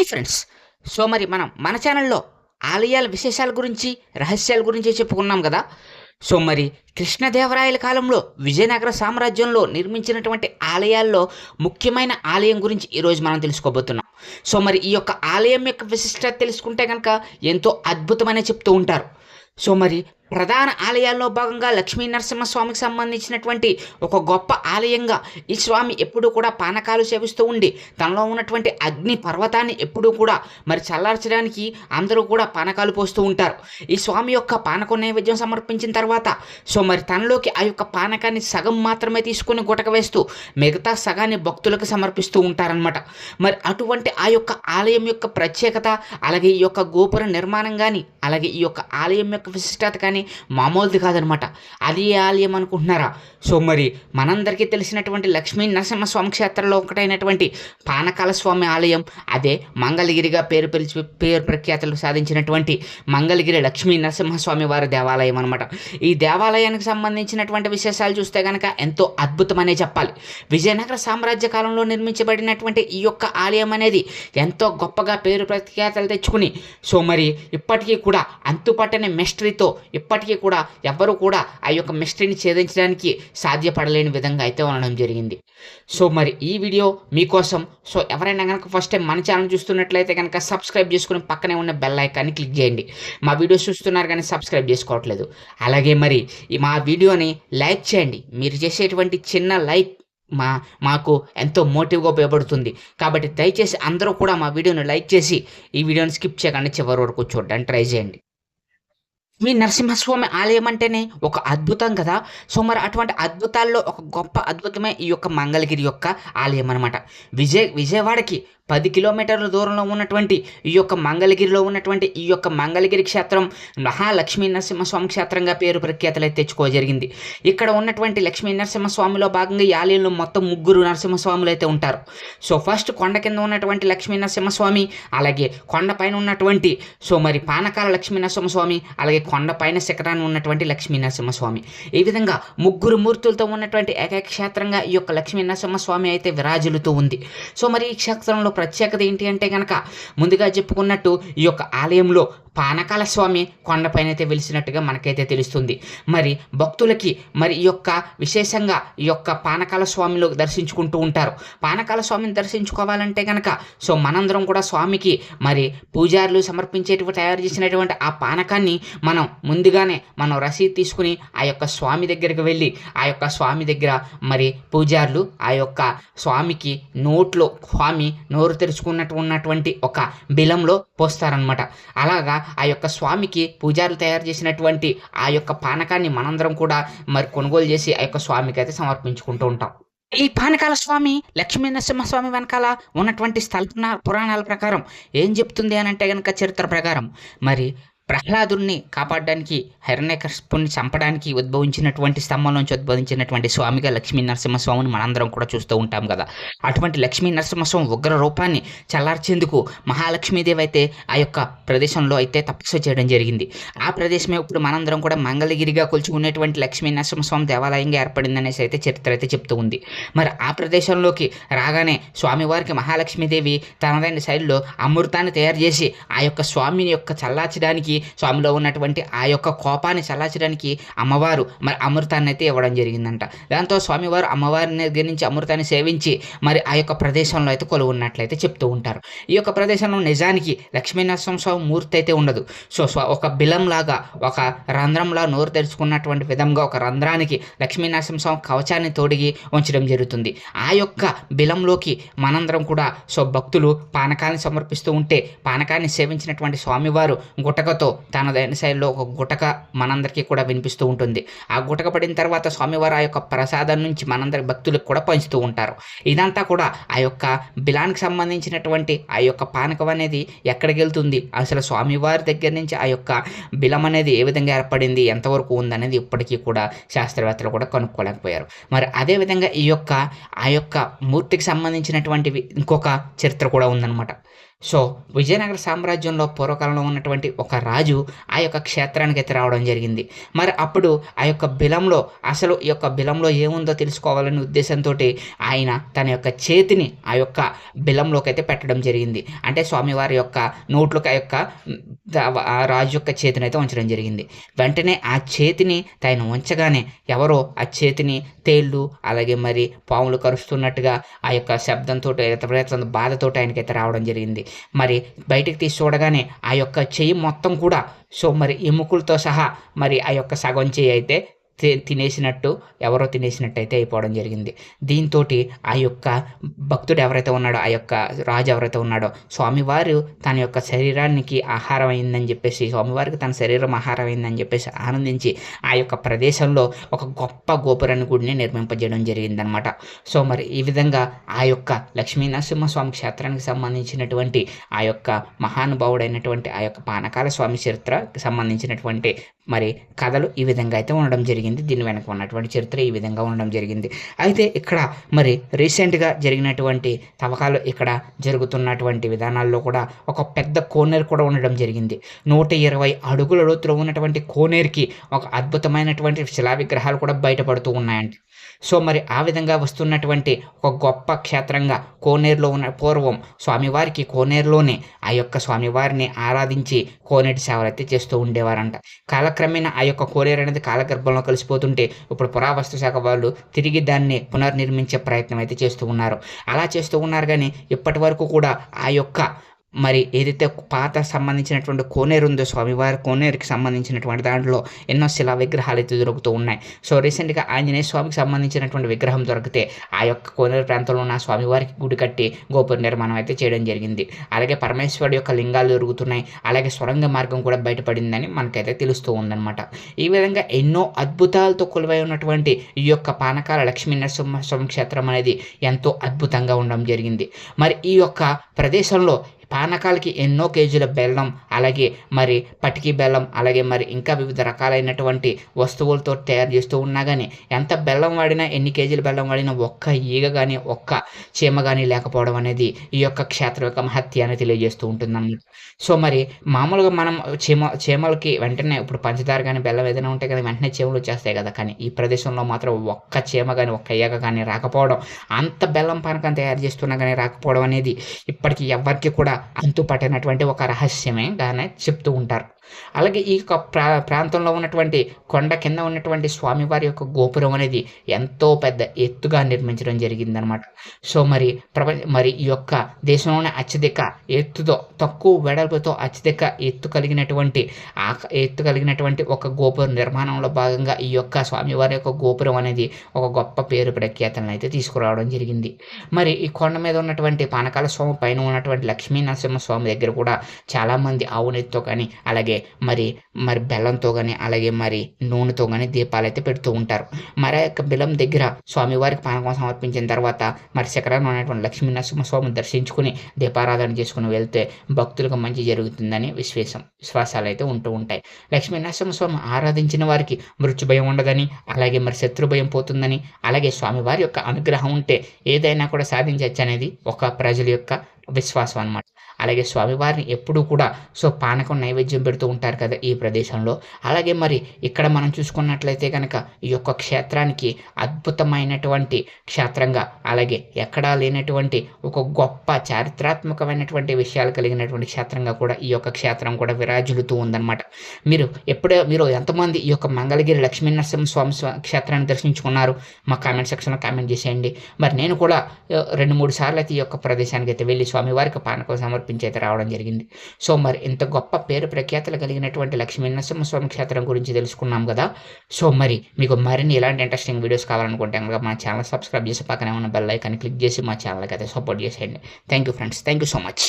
Hi friends. So మరి మనం మన ఛానల్లో ఆలయాల విశేషాల గురించి రహస్యాల గురించి చెప్పుకున్నాం కదా. సో మరి కృష్ణదేవరాయల కాలంలో విజయనగర సామ్రాజ్యంలో నిర్మించినటువంటి ఆలయాల్లో ముఖ్యమైన ఆలయం గురించి ఈరోజు మనం తెలుసుకోబోతున్నాం. సో మరి ఈ యొక్క ఆలయం యొక్క విశిష్టత తెలుసుకుంటే కనుక ఎంతో అద్భుతమనే చెప్తూ ఉంటారు. సో మరి ప్రధాన ఆలయాల్లో భాగంగా లక్ష్మీ నరసింహస్వామికి సంబంధించినటువంటి ఒక గొప్ప ఆలయంగా ఈ స్వామి ఎప్పుడూ కూడా పానకాలు సేవిస్తూ ఉండి తనలో ఉన్నటువంటి అగ్ని పర్వతాన్ని ఎప్పుడూ కూడా మరి చల్లార్చడానికి అందరూ కూడా పానకాలు పోస్తూ ఉంటారు. ఈ స్వామి యొక్క పానక నైవేద్యం సమర్పించిన తర్వాత సో మరి తనలోకి ఆ యొక్క పానకాన్ని సగం మాత్రమే తీసుకుని గుటక వేస్తూ మిగతా సగాన్ని భక్తులకు సమర్పిస్తూ ఉంటారనమాట మరి అటువంటి ఆ యొక్క ఆలయం యొక్క ప్రత్యేకత అలాగే ఈ యొక్క గోపుర నిర్మాణం కానీ అలాగే ఈ యొక్క ఆలయం యొక్క విశిష్టత కానీ మామూలుది కాదనమాట. అది ఏ ఆలయం అనుకుంటున్నారా? సో మరి మనందరికీ తెలిసినటువంటి లక్ష్మీ నరసింహస్వామి క్షేత్రంలో ఒకటైనటువంటి పానకాల స్వామి ఆలయం అదే మంగళగిరిగా పేరు పిలిచి పేరు ప్రఖ్యాతులు సాధించినటువంటి మంగళగిరి లక్ష్మీ నరసింహస్వామి వారి దేవాలయం అనమాట ఈ దేవాలయానికి సంబంధించినటువంటి విశేషాలు చూస్తే కనుక ఎంతో అద్భుతమనే చెప్పాలి. విజయనగర సామ్రాజ్య కాలంలో నిర్మించబడినటువంటి ఈ యొక్క ఆలయం అనేది ఎంతో గొప్పగా పేరు ప్రఖ్యాతలు తెచ్చుకుని సో మరి ఇప్పటికీ కూడా అంతుపట్టని మిస్టరీతో ఇప్పటికీ కూడా ఎవ్వరూ కూడా ఆ యొక్క మిస్టరీని ఛేదించడానికి సాధ్యపడలేని విధంగా అయితే ఉండడం జరిగింది. సో మరి ఈ వీడియో మీకోసం సో ఎవరైనా కనుక ఫస్ట్ టైం మన ఛానల్ చూస్తున్నట్లయితే కనుక సబ్స్క్రైబ్ చేసుకుని పక్కనే ఉన్న బెల్ ఐకాన్ని క్లిక్ చేయండి. మా వీడియోస్ చూస్తున్నారు కానీ సబ్స్క్రైబ్ చేసుకోవట్లేదు. అలాగే మరి మా వీడియోని లైక్ చేయండి. మీరు చేసేటువంటి చిన్న లైక్ మా మాకు ఎంతో మోటివ్గా ఉపయోగపడుతుంది. కాబట్టి దయచేసి అందరూ కూడా మా వీడియోని లైక్ చేసి ఈ వీడియోని స్కిప్ చేయకుండా చివరి వరకు చూడడానికి ట్రై చేయండి. మీ నరసింహస్వామి ఆలయం అంటేనే ఒక అద్భుతం కదా? సో మరి అటువంటి అద్భుతాల్లో ఒక గొప్ప అద్భుతమే ఈ యొక్క మంగళగిరి యొక్క ఆలయం అనమాట విజయ్ విజయవాడకి పది కిలోమీటర్ల దూరంలో ఉన్నటువంటి ఈ యొక్క మంగళగిరిలో ఉన్నటువంటి ఈ యొక్క మంగళగిరి క్షేత్రం మహాలక్ష్మీ నరసింహస్వామి క్షేత్రంగా పేరు ప్రఖ్యాతలు తెచ్చుకో జరిగింది ఇక్కడ ఉన్నటువంటి లక్ష్మీ నరసింహస్వామిలో భాగంగా ఈ మొత్తం ముగ్గురు నరసింహస్వాములు అయితే ఉంటారు. సో ఫస్ట్ కొండ కింద ఉన్నటువంటి లక్ష్మీ నరసింహస్వామి అలాగే కొండ పైన ఉన్నటువంటి సో మరి పానకాల లక్ష్మీ నరసింహస్వామి అలాగే కొండ పైన శిఖరాన్ని ఉన్నటువంటి లక్ష్మీ నరసింహస్వామి. ఈ విధంగా ముగ్గురు మూర్తులతో ఉన్నటువంటి ఏకైక క్షేత్రంగా ఈ యొక్క లక్ష్మీ నరసింహస్వామి అయితే విరాజులుతూ ఉంది. సో మరి ఈ క్షేత్రంలో ప్రత్యేకత ఏంటి అంటే కనుక ముందుగా చెప్పుకున్నట్టు ఈ యొక్క ఆలయంలో పానకాల స్వామి కొండపైన అయితే వెలిసినట్టుగా మనకైతే తెలుస్తుంది. మరి భక్తులకి మరి ఈ యొక్క విశేషంగా ఈ యొక్క పానకాల స్వామిలో దర్శించుకుంటూ ఉంటారు. పానకాల స్వామిని దర్శించుకోవాలంటే కనుక సో మనందరం కూడా స్వామికి మరి పూజారులు సమర్పించేటువంటి తయారు చేసినటువంటి ఆ పానకాన్ని మనం ముందుగానే మనం రసీదు తీసుకుని ఆ యొక్క స్వామి దగ్గరికి వెళ్ళి ఆ యొక్క స్వామి దగ్గర మరి పూజారులు ఆ యొక్క స్వామికి నోట్లో స్వామి నోరు తెరుచుకున్నట్టు ఉన్నటువంటి ఒక బిలంలో పోస్తారనమాట అలాగా ఆ యొక్క స్వామికి పూజారులు తయారు చేసినటువంటి ఆ యొక్క పానకాన్ని మనందరం కూడా మరి కొనుగోలు చేసి ఆ యొక్క స్వామికి అయితే సమర్పించుకుంటూ ఉంటాం. ఈ పానకాల స్వామి లక్ష్మీ నరసింహస్వామి వెనకాల ఉన్నటువంటి స్థల పురాణాల ప్రకారం ఏం చెప్తుంది అని అంటే కనుక చరిత్ర ప్రకారం మరి ప్రహ్లాదుని కాపాడడానికి హిరణ్యకశిపుని చంపడానికి ఉద్భవించినటువంటి స్తంభం నుంచి ఉద్భవించినటువంటి స్వామిగా లక్ష్మీ నరసింహస్వామిని మనందరం కూడా చూస్తూ ఉంటాం కదా. అటువంటి లక్ష్మీ నరసింహస్వామి ఉగ్ర రూపాన్ని చల్లార్చేందుకు మహాలక్ష్మీదేవి అయితే ఆ యొక్క ప్రదేశంలో అయితే తపస్సు చేయడం జరిగింది. ఆ ప్రదేశమే ఇప్పుడు మనందరం కూడా మంగళగిరిగా కొలుచుకునేటువంటి లక్ష్మీ నరసింహస్వామి దేవాలయంగా ఏర్పడిందనేసి అయితే చరిత్ర అయితే చెప్తూ ఉంది. మరి ఆ ప్రదేశంలోకి రాగానే స్వామివారికి మహాలక్ష్మీదేవి తనదైన శైలిలో అమృతాన్ని తయారు చేసి ఆ యొక్క స్వామిని యొక్క చల్లార్చడానికి స్వామిలో ఉన్నటువంటి ఆ యొక్క కోపాన్ని చల్లార్చడానికి అమ్మవారు మరి అమృతాన్ని అయితే ఇవ్వడం జరిగిందంట. దాంతో స్వామివారు అమ్మవారిని దగ్గర నుంచి అమృతాన్ని సేవించి మరి ఆ యొక్క ప్రదేశంలో అయితే కొలువున్నట్లయితే చెప్తూ ఉంటారు. ఈ యొక్క ప్రదేశంలో నిజానికి లక్ష్మీనరసింహ స్వామి మూర్తి అయితే ఉండదు. సో స్వ- ఒక బిలంలాగా ఒక రంధ్రంలా నోరు తెరుచుకున్నటువంటి విధంగా ఒక రంధ్రానికి లక్ష్మీనరసింహ స్వామి కవచాన్ని తోడిగి ఉంచడం జరుగుతుంది. ఆ యొక్క బిలంలోకి మనందరం కూడా సో భక్తులు పానకాన్ని సమర్పిస్తూ ఉంటే పానకాన్ని సేవించినటువంటి స్వామివారు గుటకతో తనదైన శైలిలో ఒక గుటక మనందరికీ కూడా వినిపిస్తూ ఉంటుంది. ఆ గుటక పడిన తర్వాత స్వామివారు ఆ యొక్క ప్రసాదం నుంచి మనందరి భక్తులకు కూడా పంచుతూ ఉంటారు. ఇదంతా కూడా ఆ యొక్క బిలానికి సంబంధించినటువంటి ఆ యొక్క పానకం అనేది ఎక్కడికి వెళ్తుంది? అసలు స్వామివారి దగ్గర నుంచి ఆ యొక్క బిలం అనేది ఏ విధంగా ఏర్పడింది? ఎంతవరకు ఉందనేది ఇప్పటికీ కూడా శాస్త్రవేత్తలు కూడా కనుక్కోలేకపోయారు. మరి అదేవిధంగా ఈ యొక్క ఆ యొక్క మూర్తికి సంబంధించినటువంటివి ఇంకొక చరిత్ర కూడా ఉందన్నమాట. సో విజయనగర సామ్రాజ్యంలో పూర్వకాలంలో ఉన్నటువంటి ఒక రాజు ఆ యొక్క క్షేత్రానికి అయితే రావడం జరిగింది. మరి అప్పుడు ఆ యొక్క బిలంలో అసలు ఈ యొక్క బిలంలో ఏముందో తెలుసుకోవాలనే ఉద్దేశంతో ఆయన తన యొక్క చేతిని ఆ యొక్క బిలంలోకి అయితే పెట్టడం జరిగింది. అంటే స్వామివారి యొక్క నోట్లోకి ఆ యొక్క ఆ రాజు యొక్క చేతిని అయితే ఉంచడం జరిగింది. వెంటనే ఆ చేతిని తను ఉంచగానే ఎవరో ఆ చేతిని తేళ్ళు అలాగే మరి పాములు కరుస్తున్నట్టుగా ఆ యొక్క శబ్దంతో బాధతో ఆయనకైతే రావడం జరిగింది. మరి బయటికి తీసి చూడగానే ఆ యొక్క చెయ్యి మొత్తం కూడా సో మరి ఎముకలతో సహా మరి ఆ యొక్క సగం చెయ్యి అయితే తినేసినట్టు ఎవరో తినేసినట్టు అయితే అయిపోవడం జరిగింది. దీంతో ఆ యొక్క భక్తుడు ఎవరైతే ఉన్నాడో ఆ యొక్క రాజు ఎవరైతే ఉన్నాడో స్వామివారు తన యొక్క శరీరానికి ఆహారం అయిందని చెప్పేసి స్వామివారికి తన శరీరం ఆహారం అయిందని చెప్పేసి ఆనందించి ఆ యొక్క ప్రదేశంలో ఒక గొప్ప గోపురాన్ని గుడిని నిర్మింపజేయడం జరిగిందనమాట. సో మరి ఈ విధంగా ఆ యొక్క లక్ష్మీ నరసింహస్వామి క్షేత్రానికి సంబంధించినటువంటి ఆ యొక్క మహానుభావుడైనటువంటి ఆ యొక్క పానకాల స్వామి చరిత్రకి సంబంధించినటువంటి మరి కథలు ఈ విధంగా అయితే ఉండడం జరిగింది. దీని వెనక ఉన్నటువంటి చరిత్ర ఈ విధంగా ఉండడం జరిగింది. అయితే ఇక్కడ మరి రీసెంట్గా జరిగినటువంటి తవ్వకాలు ఇక్కడ జరుగుతున్నటువంటి విధానాల్లో కూడా ఒక పెద్ద కోనేరు కూడా ఉండడం జరిగింది. నూట ఇరవై అడుగుల లోతులో ఉన్నటువంటి కోనేరుకి ఒక అద్భుతమైనటువంటి శిలా విగ్రహాలు కూడా బయటపడుతూ ఉన్నాయండి. సో మరి ఆ విధంగా వస్తున్నటువంటి ఒక గొప్ప క్షేత్రంగా కోనేరులో ఉన్న పూర్వం స్వామివారికి కోనేరులోనే ఆ యొక్క స్వామివారిని ఆరాధించి కోనేటి సేవలు అయితే చేస్తూ ఉండేవారంట. కాలక్రమేణా ఆ యొక్క కోనేరు అనేది కాలగర్భంలో కలిసిపోతుంటే ఇప్పుడు పురావస్తు శాఖ వాళ్ళు తిరిగి దాన్ని పునర్నిర్మించే ప్రయత్నం అయితే చేస్తూ ఉన్నారు. అలా చేస్తూ ఉన్నారు కానీ ఇప్పటి వరకు కూడా ఆ యొక్క మరి ఏదైతే పాత సంబంధించినటువంటి కోనేరు ఉందో స్వామివారి కోనేరుకి సంబంధించినటువంటి దాంట్లో ఎన్నో శిలా విగ్రహాలు అయితే దొరుకుతూ ఉన్నాయి. సో రీసెంట్గా ఆంజనేయ స్వామికి సంబంధించినటువంటి విగ్రహం దొరికితే ఆ యొక్క కోనేరు ప్రాంతంలో ఉన్న స్వామివారికి గుడి కట్టి గోపుర నిర్మాణం అయితే చేయడం జరిగింది. అలాగే పరమేశ్వరుడు యొక్క లింగాలు దొరుకుతున్నాయి. అలాగే సొరంగ మార్గం కూడా బయటపడిందని మనకైతే తెలుస్తూ ఉందన్నమాట. ఈ విధంగా ఎన్నో అద్భుతాలతో కొలువై ఉన్నటువంటి ఈ యొక్క పానకాల లక్ష్మీ నరసింహస్వామి క్షేత్రం అనేది ఎంతో అద్భుతంగా ఉండడం జరిగింది. మరి ఈ యొక్క ప్రదేశంలో పానకాలకి ఎన్నో కేజీల బెల్లం అలాగే మరి పటికి బెల్లం అలాగే మరి ఇంకా వివిధ రకాలైనటువంటి వస్తువులతో తయారు చేస్తూ ఉన్నా కానీ ఎంత బెల్లం వాడినా ఎన్ని కేజీల బెల్లం వాడినా ఒక్క ఈగ కానీ ఒక్క చీమ కానీ లేకపోవడం అనేది ఈ యొక్క క్షేత్ర యొక్క మహత్యాన్ని తెలియజేస్తూ ఉంటుందన్నమాట. సో మరి మామూలుగా మనం చీమ చీమలకి వెంటనే ఇప్పుడు పంచదార కానీ బెల్లం ఏదైనా ఉంటే కదా వెంటనే చీమలు వచ్చేస్తాయి కదా కానీ ఈ ప్రదేశంలో మాత్రం ఒక్క చీమ కానీ ఒక్క ఈగ కానీ రాకపోవడం అంత బెల్లం పానకం తయారు చేస్తున్నా కానీ రాకపోవడం అనేది ఇప్పటికీ ఎవరికి కూడా అంతుపట్టినటువంటి ఒక రహస్యమే గానే చెప్తూ ఉంటారు. అలాగే ఈ యొక్క ప్రా ప్రాంతంలో ఉన్నటువంటి కొండ కింద ఉన్నటువంటి స్వామివారి యొక్క గోపురం అనేది ఎంతో పెద్ద ఎత్తుగా నిర్మించడం జరిగిందనమాట సో మరి ప్రపంచ మరి ఈ యొక్క దేశంలోనే అత్యధిక ఎత్తుతో తక్కువ వెడల్పుతో అత్యధిక ఎత్తు కలిగినటువంటి ఆ ఎత్తు కలిగినటువంటి ఒక గోపుర నిర్మాణంలో భాగంగా ఈ యొక్క స్వామివారి యొక్క గోపురం అనేది ఒక గొప్ప పేరు ప్రఖ్యాతలను అయితే తీసుకురావడం జరిగింది. మరి ఈ కొండ మీద ఉన్నటువంటి పానకాల స్వామి పైన ఉన్నటువంటి లక్ష్మీ నరసింహ స్వామి దగ్గర కూడా చాలామంది ఆవునెత్తో కానీ అలాగే మరి మరి బెల్లంతో కానీ అలాగే మరి నూనెతో కానీ దీపాలు అయితే పెడుతూ ఉంటారు. మరి యొక్క బిలం దగ్గర స్వామివారికి పానకం సమర్పించిన తర్వాత మరి శిఖరాన్ని ఉన్నటువంటి లక్ష్మీ నరసింహస్వామి దర్శించుకుని దీపారాధన చేసుకుని వెళ్తే భక్తులకు మంచి జరుగుతుందని విశ్వాసం విశ్వాసాలు అయితే ఉంటూ ఉంటాయి. లక్ష్మీ నరసింహస్వామి ఆరాధించిన వారికి మృత్యు భయం ఉండదని అలాగే మరి శత్రు భయం పోతుందని అలాగే స్వామివారి యొక్క అనుగ్రహం ఉంటే ఏదైనా కూడా సాధించవచ్చు అనేది ఒక ప్రజల యొక్క విశ్వాసం అనమాట అలాగే స్వామివారిని ఎప్పుడూ కూడా సో పానకం నైవేద్యం పెడుతూ ఉంటారు కదా ఈ ప్రదేశంలో. అలాగే మరి ఇక్కడ మనం చూసుకున్నట్లయితే కనుక ఈ యొక్క క్షేత్రానికి అద్భుతమైనటువంటి క్షేత్రంగా అలాగే ఎక్కడా లేనటువంటి ఒక గొప్ప చారిత్రాత్మకమైనటువంటి విషయాలు కలిగినటువంటి క్షేత్రంగా కూడా ఈ యొక్క క్షేత్రం కూడా విరాజులుతూ ఉందన్నమాట. మీరు ఎప్పుడే మీరు ఎంతమంది ఈ యొక్క మంగళగిరి లక్ష్మీనరసింహ స్వామి క్షేత్రాన్ని దర్శించుకున్నారు? మా కామెంట్ సెక్షన్లో కామెంట్ చేసేయండి. మరి నేను కూడా రెండు మూడు సార్లు అయితే ఈ యొక్క ప్రదేశానికి అయితే వెళ్ళి స్వామివారికి పానకం సమర్పించేది రావడం జరిగింది. సో మరి ఇంత గొప్ప పేరు ప్రఖ్యాతలు కలిగినటువంటి లక్ష్మీనరసింహ స్వామి క్షేత్రం గురించి తెలుసుకున్నాం కదా. సో మరి మీకు మరిన్ని ఇలాంటి ఇంట్రెస్టింగ్ వీడియోస్ కావాలనుకుంటే కనుక మా ఛానల్ సబ్స్క్రైబ్ చేసి పక్కనే ఉన్న బెల్ ఐకాన్ క్లిక్ చేసి మా ఛానల్కి అయితే సపోర్ట్ చేసేయండి. Thank you friends thank you so much